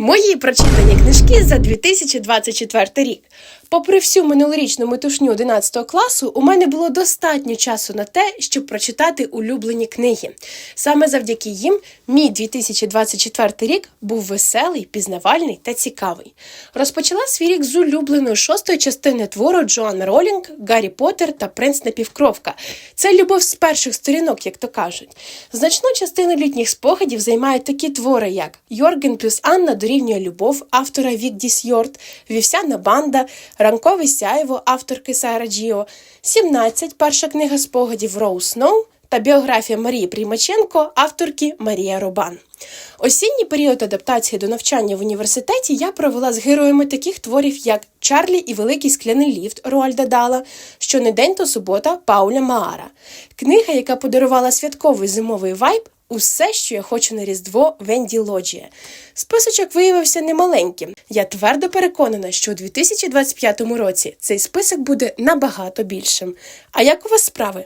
Мої прочитані книжки за 2024 рік. Попри всю минулорічну метушню 11 класу, у мене було достатньо часу на те, щоб прочитати улюблені книги. Саме завдяки їм мій 2024 рік був веселий, пізнавальний та цікавий. Розпочала свій рік з улюбленої шостої частини твору Джоан Ролінг Гаррі Поттер та Принц Напівкровка. Це любов з перших сторінок, як то кажуть. Значну частину літніх спогадів займають такі твори, як Йорген плюс Анна дорівнює любов автора Вік Дісьйорд, Вівсяна банда, Ранкове сяйво авторки Сара Джіо, 17 перша книга спогадів Роу Сноу та біографія Марії Приймаченко авторки Марія Робан. Осінній період адаптації до навчання в університеті я провела з героями таких творів, як Чарлі і Великий скляний ліфт Руальда Дала, Щонедень то субота Пауля Маара. Книга, яка подарувала святковий зимовий вайб, Усе, що я хочу на Різдво Венді Лоджія. Списочок виявився немаленьким. Я твердо переконана, що у 2025 році цей список буде набагато більшим. А як у вас справи?